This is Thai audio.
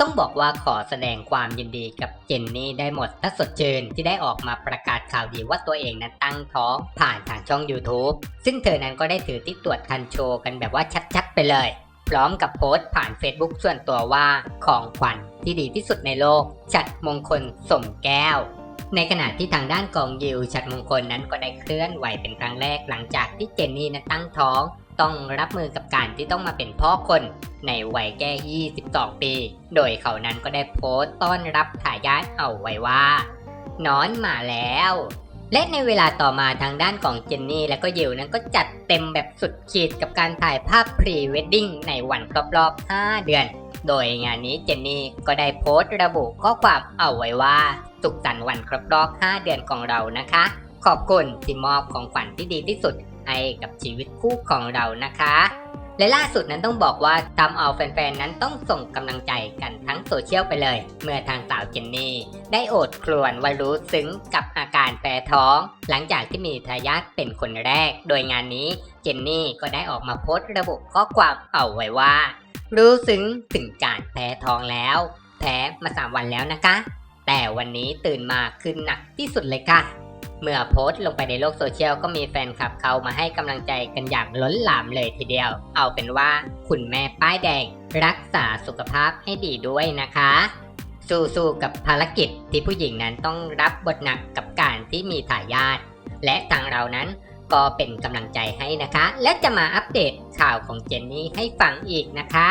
ต้องบอกว่าขอแสดงความยินดีกับเจนนี่ได้หมดถ้าสดชื่นที่ได้ออกมาประกาศข่าวดีว่าตัวเองนั้นตั้งท้องผ่านทางช่อง YouTube ซึ่งเธอนั้นก็ได้ถือที่ตรวจคันโชว์กันแบบว่าชัดๆไปเลย พร้อมกับโพสต์ผ่าน Facebook ส่วนตัวว่าของขวัญที่ดีที่สุดในโลกชัดมงคลสมแก้ว ในขณะที่ทางด้านกองยิวชัดมงคลนั้นก็ได้เคลื่อนไหวเป็นครั้งแรกหลังจากที่เจนนี่นั้นตั้งท้อง ต้องรับมือกับการที่ต้องมาเป็นพ่อคนในวัยแค่22 ปี โดยเขานั้นก็ได้โพสต์ต้อนรับทายาทเอาไว้ว่า นอนมาแล้ว และในเวลาต่อมาทางด้านของเจนนี่และก็ยิวนั้นก็จัดเต็มแบบสุดขีดกับการถ่ายภาพพรีเวดดิ้งในวันครบรอบ 5 เดือน โดยงานนี้เจนนี่ก็ได้โพสต์ระบุข้อความเอาไว้ว่าสุขสันต์วันครบรอบ 5 เดือนของเรานะคะ ขอบคุณที่มอบของขวัญที่ดีที่สุด ให้กับชีวิตคู่ของเรานะคะ และล่าสุดนั้นต้องบอกว่าทำเอาแฟนๆ นั้นต้องส่งกำลังใจกันทั้งโซเชียลไปเลย เมื่อทางสาวเจนนี่ ได้โอดครวญว่ารู้ซึ้งกับอาการแพ้ท้อง หลังจากที่มีทายาทเป็นคนแรก โดยงานนี้เจนนี่ก็ได้ออกมาโพสต์ระบุข้อความเอาไว้ว่า รู้ซึ้งถึงการแพ้ท้องแล้ว แพ้มาสามวันแล้วนะคะ แต่วันนี้ตื่นมาขึ้นหนักที่สุดเลยค่ะ เมื่อโพสต์ลงไปในโลกโซเชียลก็มีแฟนคลับเขามาให้กำลังใจกันอย่างล้นหลามเลยทีเดียว เอาเป็นว่าคุณแม่ป้ายแดง รักษาสุขภาพให้ดีด้วยนะคะ สู้ๆกับภารกิจที่ผู้หญิงนั้นต้องรับบทหนักกับการที่มีทายาทและทางเรานั้นก็เป็นกำลังใจให้นะคะ และจะมาอัปเดตข่าวของเจนนี่ให้ฟังอีกนะคะ